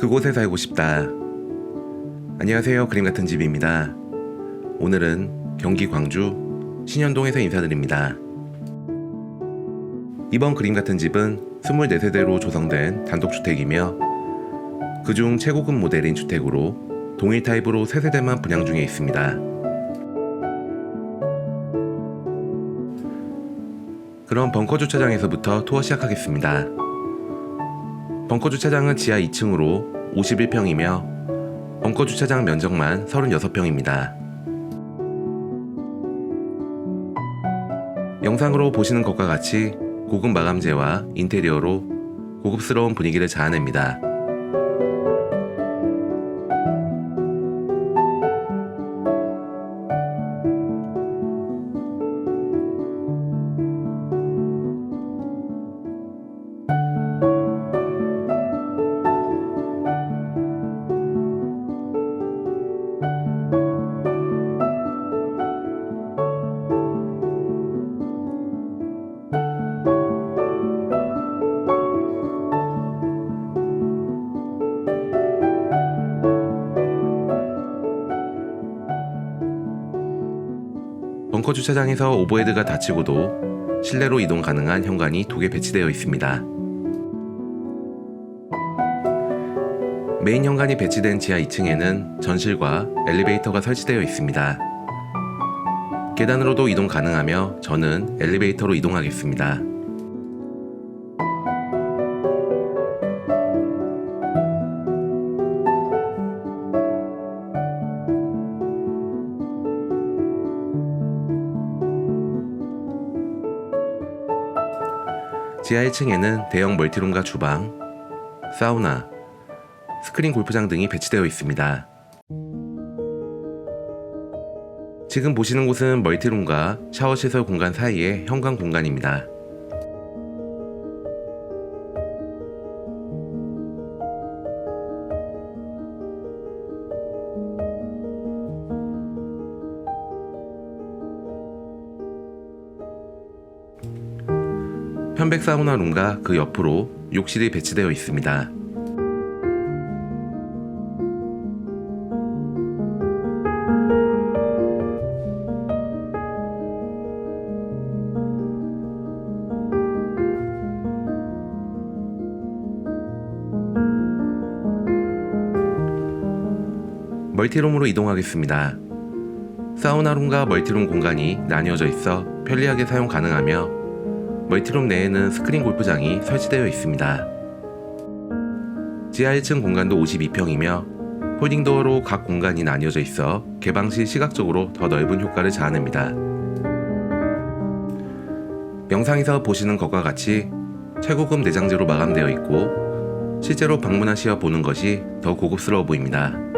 그곳에 살고 싶다. 안녕하세요. 그림 같은 집입니다. 오늘은 경기 광주 신현동에서 인사드립니다. 이번 그림 같은 집은 24세대로 조성된 단독주택이며 그중 최고급 모델인 주택으로 동일 타입으로 3세대만 분양 중에 있습니다. 그럼 벙커 주차장에서부터 투어 시작하겠습니다. 벙커 주차장은 지하 2층으로 51평이며 벙커 주차장 면적만 36평입니다. 영상으로 보시는 것과 같이 고급 마감재와 인테리어로 고급스러운 분위기를 자아냅니다. 벙커 주차장에서 오버헤드가 닫히고도 실내로 이동 가능한 현관이 두 개 배치되어 있습니다. 메인 현관이 배치된 지하 2층에는 전실과 엘리베이터가 설치되어 있습니다. 계단으로도 이동 가능하며 저는 엘리베이터로 이동하겠습니다. 지하 1층에는 대형 멀티룸과 주방, 사우나, 스크린 골프장 등이 배치되어 있습니다. 지금 보시는 곳은 멀티룸과 샤워시설 공간 사이의 현관 공간입니다. 편백 사우나 룸과 그 옆으로 욕실이 배치되어 있습니다. 멀티룸으로 이동하겠습니다. 사우나룸과 멀티룸 공간이 나뉘어져 있어 편리하게 사용 가능하며 멀티룸 내에는 스크린 골프장이 설치되어 있습니다. 지하 1층 공간도 52평이며 홀딩도어로 각 공간이 나뉘어져 있어 개방 시 시각적으로 더 넓은 효과를 자아냅니다. 영상에서 보시는 것과 같이 최고급 내장재로 마감되어 있고 실제로 방문하시어 보는 것이 더 고급스러워 보입니다.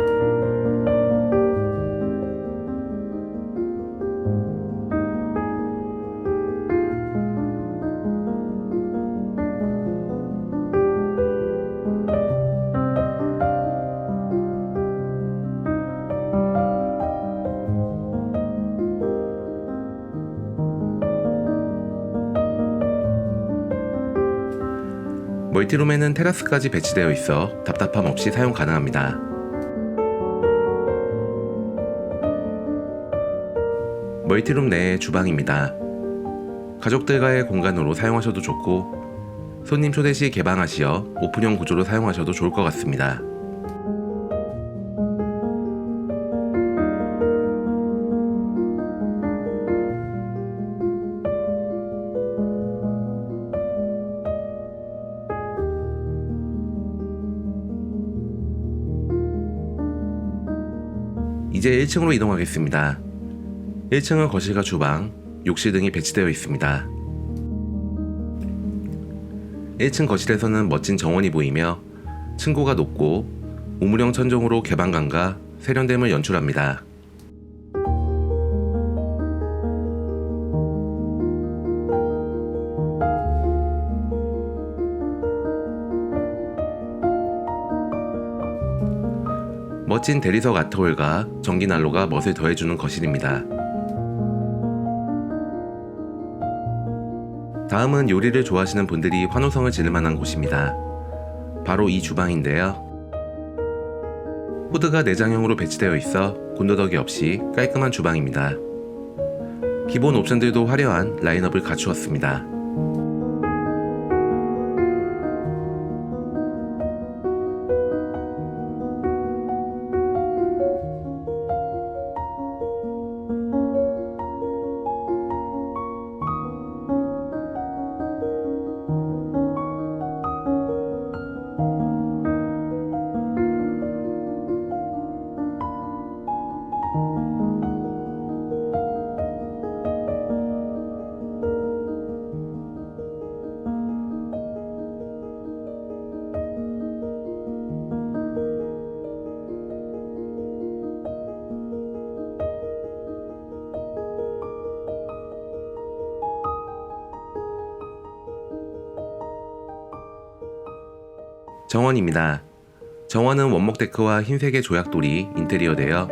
멀티룸에는 테라스까지 배치되어 있어 답답함 없이 사용 가능합니다. 멀티룸 내의 주방입니다. 가족들과의 공간으로 사용하셔도 좋고 손님 초대 시 개방하시어 오픈형 구조로 사용하셔도 좋을 것 같습니다. 이제 1층으로 이동하겠습니다. 1층은 거실과 주방, 욕실 등이 배치되어 있습니다. 1층 거실에서는 멋진 정원이 보이며 층고가 높고 우물형 천정으로 개방감과 세련됨을 연출합니다. 멋진 대리석 아트홀과 전기난로가 멋을 더해주는 거실입니다. 다음은 요리를 좋아하시는 분들이 환호성을 지를 만한 곳입니다. 바로 이 주방인데요. 후드가 내장형으로 배치되어 있어 군더더기 없이 깔끔한 주방입니다. 기본 옵션들도 화려한 라인업을 갖추었습니다. 정원입니다. 정원은 원목 데크와 흰색의 조약돌이 인테리어되어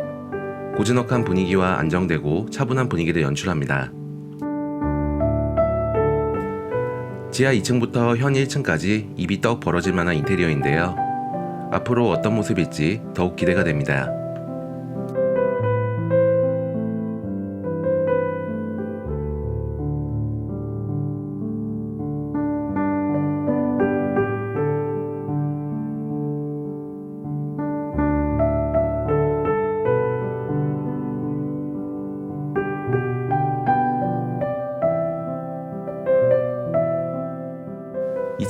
고즈넉한 분위기와 안정되고 차분한 분위기를 연출합니다. 지하 2층부터 현 1층까지 입이 떡 벌어질 만한 인테리어인데요. 앞으로 어떤 모습일지 더욱 기대가 됩니다.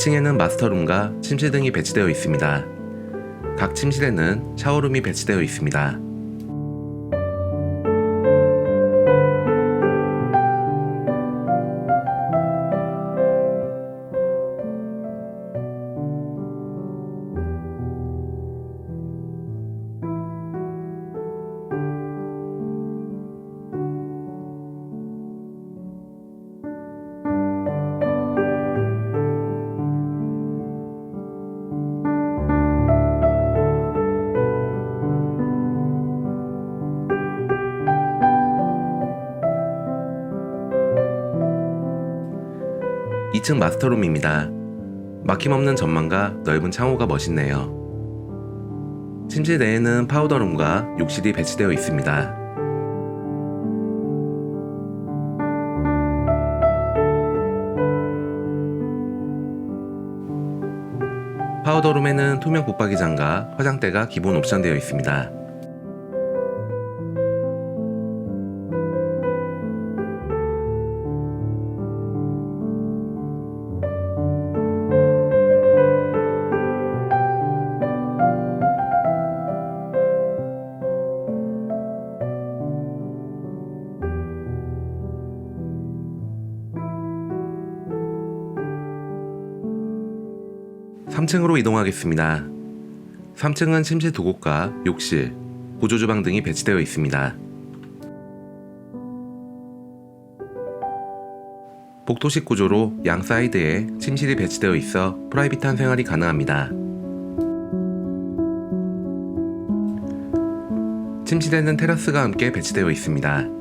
이층에는 마스터룸과 침실 등이 배치되어 있습니다. 각 침실에는 샤워룸이 배치되어 있습니다. 이층 마스터룸입니다. 막힘없는 전망과 넓은 창호가 멋있네요. 침실 내에는 파우더룸과 욕실이 배치되어 있습니다. 파우더룸에는 투명 붙박이장과 화장대가 기본 옵션되어 있습니다. 삼층으로 이동하겠습니다. 3층은 침실 두 곳과 욕실, 보조 주방 등이 배치되어 있습니다. 복도식 구조로 양 사이드에 침실이 배치되어 있어 프라이빗한 생활이 가능합니다. 침실에는 테라스가 함께 배치되어 있습니다.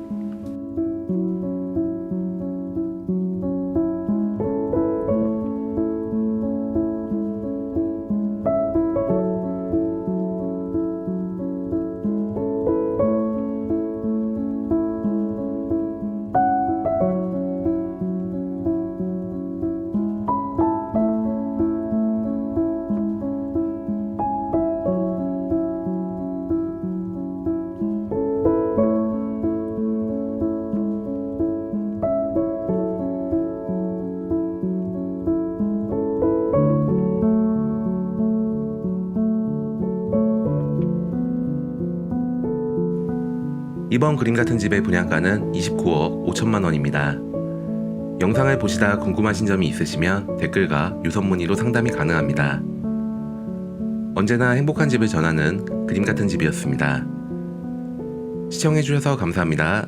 이번 그림 같은 집의 분양가는 29억 5천만 원입니다. 영상을 보시다 궁금하신 점이 있으시면 댓글과 유선 문의로 상담이 가능합니다. 언제나 행복한 집을 전하는 그림 같은 집이었습니다. 시청해주셔서 감사합니다.